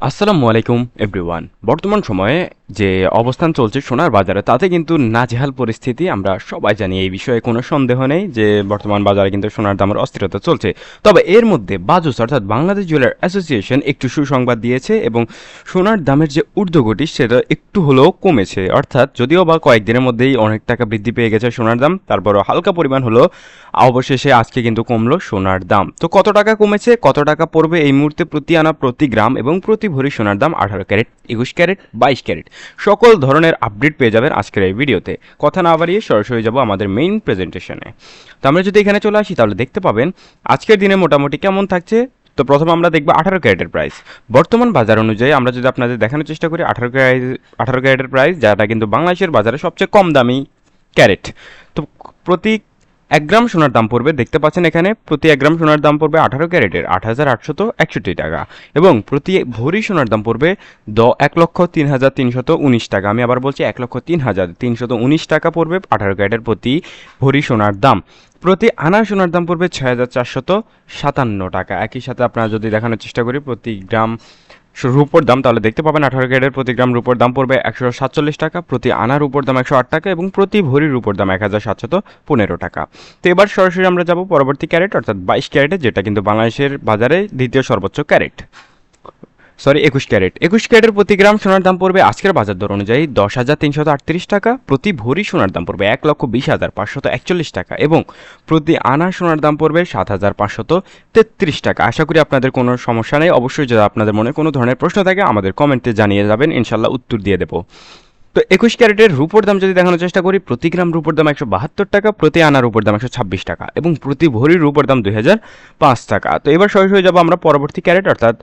আসসালামু আলাইকুম এভরিওয়ান বর্তমান সময়ে যে অবস্থান চলছে সোনার বাজারে, তাতে কিন্তু নাজেহাল পরিস্থিতি। আমরা সবাই জানি এই বিষয়ে কোনো সন্দেহ নেই যে বর্তমান বাজারে কিন্তু সোনার দামের অস্থিরতা চলছে। তবে এর মধ্যে বাজুস অর্থাৎ বাংলাদেশ জুয়েলার অ্যাসোসিয়েশন একটু সুসংবাদ দিয়েছে এবং সোনার দামের যে ঊর্ধ্বগতি সেটা একটু হলেও কমেছে। অর্থাৎ যদিও বা কয়েকদিনের মধ্যেই অনেক টাকা বৃদ্ধি পেয়ে গেছে সোনার দাম, তারপরও হালকা পরিমাণ হলো, অবশেষে আজকে কিন্তু কমলো সোনার দাম। তো কত টাকা কমেছে, কত টাকা পড়বে এই মুহূর্তে প্রতি আনা প্রতি গ্রাম এবং প্রতি ভরি সোনার দাম আঠারো ক্যারেট, একুশ ক্যারেট, বাইশ ক্যারেট। সকল ধরনের আপডেট পেয়ে যাবেন আজকের এই ভিডিওতে। কথা না বাড়িয়ে সরাসরি যাব আমাদের মেইন প্রেজেন্টেশনে তো আমরা যদি এখানে চলে আসি, তাহলে দেখতে পাবেন আজকের দিনে মোটামুটি কেমন থাকছে। তো প্রথমে আমরা দেখব আঠারো ক্যারেটের প্রাইস বর্তমান বাজার অনুযায়ী আমরা যদি আপনাদের দেখানোর চেষ্টা করি, আঠারো ক্যারেট, আঠারো ক্যারেটের প্রাইস যেটা কিন্তু বাংলাদেশের বাজারে সবচেয়ে কম দামি ক্যারেট। তো প্রতি এক গ্রাম সোনার দাম পড়বে, দেখতে পাচ্ছেন এখানে, প্রতি এক গ্রাম সোনার দাম পড়বে আঠারো ক্যারেটের আট হাজার আটশত একষট্টি টাকা এবং প্রতি ভরি সোনার দাম পড়বে দ, এক লক্ষ তিন হাজার তিনশত উনিশ টাকা। আমি আবার বলছি, এক লক্ষ তিন হাজার তিনশত উনিশ টাকা পড়বে আঠারো ক্যারেটের প্রতি ভরি সোনার দাম। প্রতি আনা সোনার দাম পড়বে ছয় হাজার চারশত সাতান্ন টাকা। একই সাথে আপনারা যদি দেখানোর চেষ্টা করি, প্রতি গ্রাম রুপোর দাম, তাহলে দেখতে পাবেন আঠারো ক্যারেটের প্রতি গ্রাম রুপোর দাম পড়বে একশো সাতচল্লিশ টাকা, প্রতি আনার উপর দাম একশো আট টাকা এবং প্রতি ভরির উপর দাম এক হাজার সাতশত পনেরো টাকা। তো এবার সরাসরি আমরা যাব পরবর্তী ক্যারেট, অর্থাৎ বাইশ ক্যারেটে, যেটা কিন্তু বাংলাদেশের বাজারে দ্বিতীয় সর্বোচ্চ ক্যারেট। সরি একুশ ক্যারেট। একুশ ক্যারেটের প্রতি গ্রাম সোনার দাম পড়বে আজকের বাজার দর অনুযায়ী দশ হাজার তিনশত আটত্রিশ টাকা, প্রতি ভরি সোনার দাম পড়বে এক লক্ষ বিশ হাজার পাঁচশত একচল্লিশ টাকা এবং প্রতি আনা সোনার দাম পড়বে সাত হাজার পাঁচশত তেত্রিশ টাকা। আশা করি আপনাদের কোনো সমস্যা নেই। অবশ্যই যদি আপনাদের মনে কোনো ধরনের প্রশ্ন থাকে, আমাদের কমেন্টে জানিয়ে যাবেন। ইনশাল্লাহ উত্তর দিয়ে দেবো। তো একুশ ক্যারেটের রুপোর দাম যদি দেখানোর চেষ্টা করি, প্রতি গ্রাম রুপোর দাম একশো বাহাত্তর টাকা, প্রতি আনার উপর দাম একশো ছাব্বিশ টাকা এবং প্রতি ভরির রুপোর দাম দুই হাজার পাঁচ টাকা। তো এবার সরাসরি যাব আমরা পরবর্তী ক্যারেট, অর্থাৎ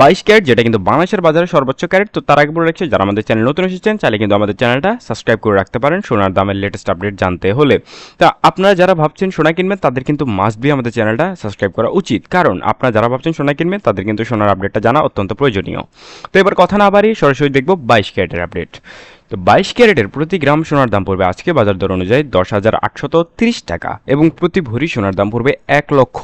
বাইশ ক্যারেট, যেটা কিন্তু বাংলাদেশের বাজারে সর্বোচ্চ ক্যারেট। তো তার আগে বলে রাখছি যারা আমাদের চ্যানেল নতুন এসেছেন, চাইলে কিন্তু আমাদের চ্যানেলটা সাবস্ক্রাইব করে রাখতে পারেন সোনার দামের লেটেস্ট আপডেট জানতে হলে। তা আপনারা যারা ভাবছেন সোনা কিনবেন, তাদের কিন্তু মাস্ট বি আমাদের চ্যানেলটা সাবস্ক্রাইব করা উচিত। কারণ আপনারা যারা ভাবছেন সোনা কিনবেন, তাদের কিন্তু সোনার আপডেটটা জানা অত্যন্ত প্রয়োজনীয়। তো এবার কথা না বাড়িয়ে সরাসরি দেখব বাইশ ক্যারেটের আপডেট তো বাইশ ক্যারেটের প্রতি গ্রাম সোনার দাম পড়বে আজকে বাজার দর অনুযায়ী দশ হাজার আটশত তিরিশ টাকা এবং প্রতি ভরি সোনার দাম পড়বে এক লক্ষ।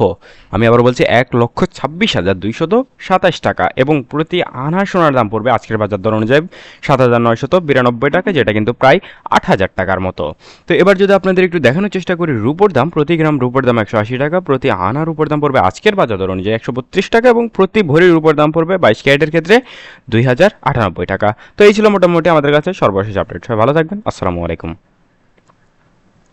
আমি আবার বলছি এক লক্ষ ছাব্বিশ হাজার দুইশত সাতাশ টাকা এবং প্রতি আনা সোনার দাম পড়বে আজকের বাজার দর অনুযায়ী সাত হাজার নয়শত বিরানব্বই টাকা, যেটা কিন্তু প্রায় আট হাজার টাকার মতো। তো এবার যদি আপনাদের একটু দেখানোর চেষ্টা করি, রুপোর দাম প্রতি গ্রাম রুপোর দাম একশো আশি টাকা, প্রতি আনা রুপোর দাম পড়বে আজকের বাজার দর অনুযায়ী একশো বত্রিশ টাকা এবং প্রতি ভরির রুপোর দাম পড়বে বাইশ ক্যারেটের ক্ষেত্রে দুই হাজার আটানব্বই টাকা। তো এই ছিল মোটামুটি আমাদের কাছে সর্বশেষ আপডেট সবাই ভালো থাকবেন। আসসালামু আলাইকুম।